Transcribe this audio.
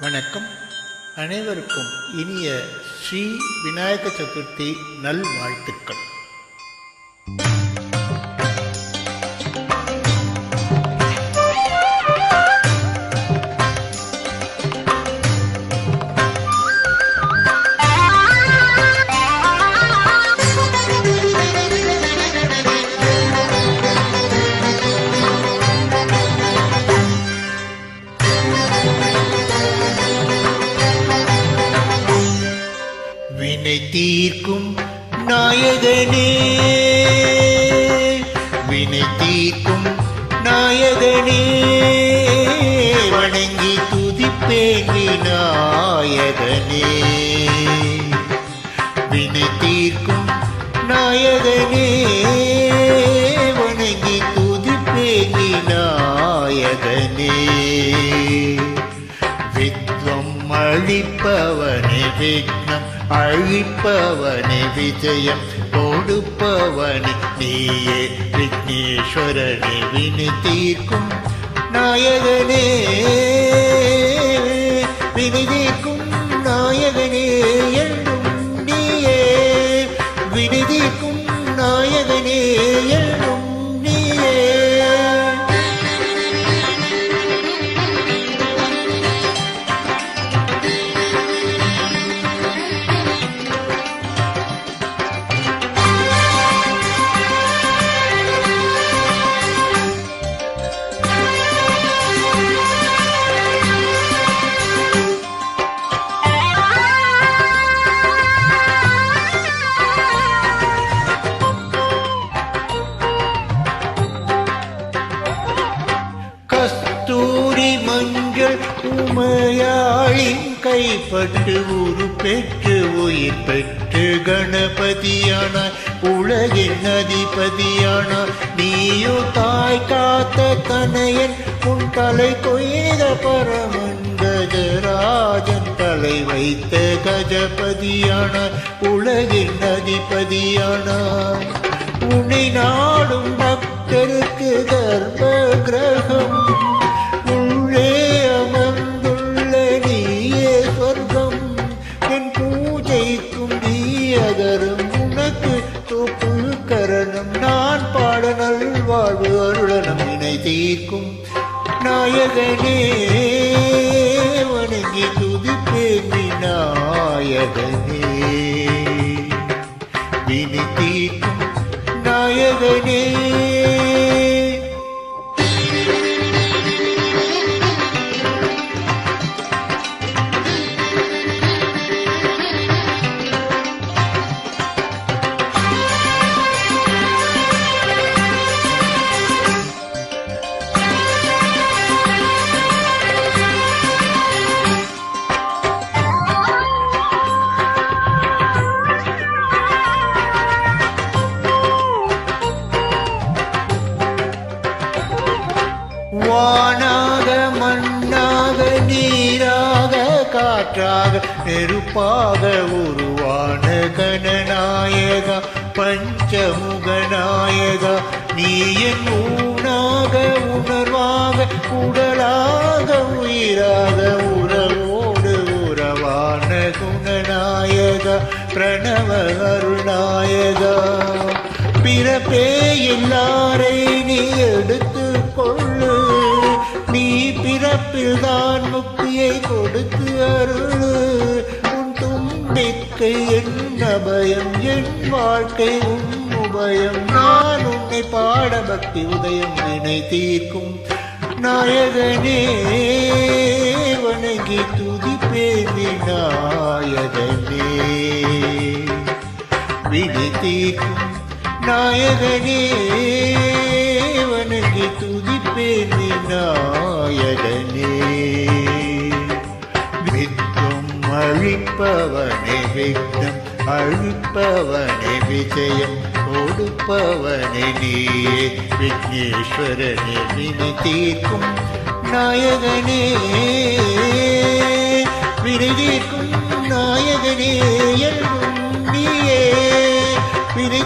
வணக்கம். அனைவருக்கும் இனிய ஸ்ரீ விநாயக சதுர்த்தி நல்வாழ்த்துக்கள். என்னை தீர்க்கும் நாயகனே. வினை தீர்க்கும் நாயகனே. வணங்கி துதிப்பேன் விநாயகனே வினை தீர்க்கும் நாயகனே. வணங்கி துதிப்பேன் விநாயகனே வித்வம் அழிப்பவனே விக்னம் அழிப்பவனே விஜயம் கொடுப்பவனே. நீயே விக்னேஸ்வரனே வினி தீர்க்கும் நாயகனே. உமையாளின் கைப்பட்டு உரு பெற்று உயிர் பெற்று கணபதியான உலகின் அதிபதியான நீயோ தாய் காத்த தனையன் உன் தலை கொய்த பரமன் கஜராஜன் தலை வைத்த கஜபதியான உலகின் அதிபதியான உன்னை நாடும் பக்தருக்கு கர்ப்ப கிரகம். வாழ்வு அருளனம் இணை தீர்க்கும் நாயகனே வணங்கி துதிப்பேன் நாயகனே. வினை தீர்க்கும். நாயகனே வானாக மண்ணாக நீராக காற்றாக நெருப்பாக உருவான கணநாயகா பஞ்சமுகநாயகா. நீ என் ஊனாக உணர்வாக உடலாக உயிராக உறவோடு உறவான குணநாயகா பிரணவ அருணாயகா பிறப்பே எல்லாரை பிறப்பில் தான் முக்தியை கொடுத்து அருள். உன் தும்பிக்கை என் அபயம் என் வாழ்க்கை உன் உபயம். நான் உன்னை பாட பக்தி உதயம் வினை தீர்க்கும் நாயகனே வணங்கி துதிப்பேன் நாயகனே விதி தீர்க்கும் நாயகனே வணங்கி துதிப்பேன் நாயகனே நாயகனே வித்தும் அழிப்பவனே விக்னம் அழிப்பவனே விஜயம் கொடுப்பவனே நீயே. விக்னேஸ்வரனே வினை தீர்க்கும் நாயகனே. வினை நாயகனே என்றும் நீயே. வினை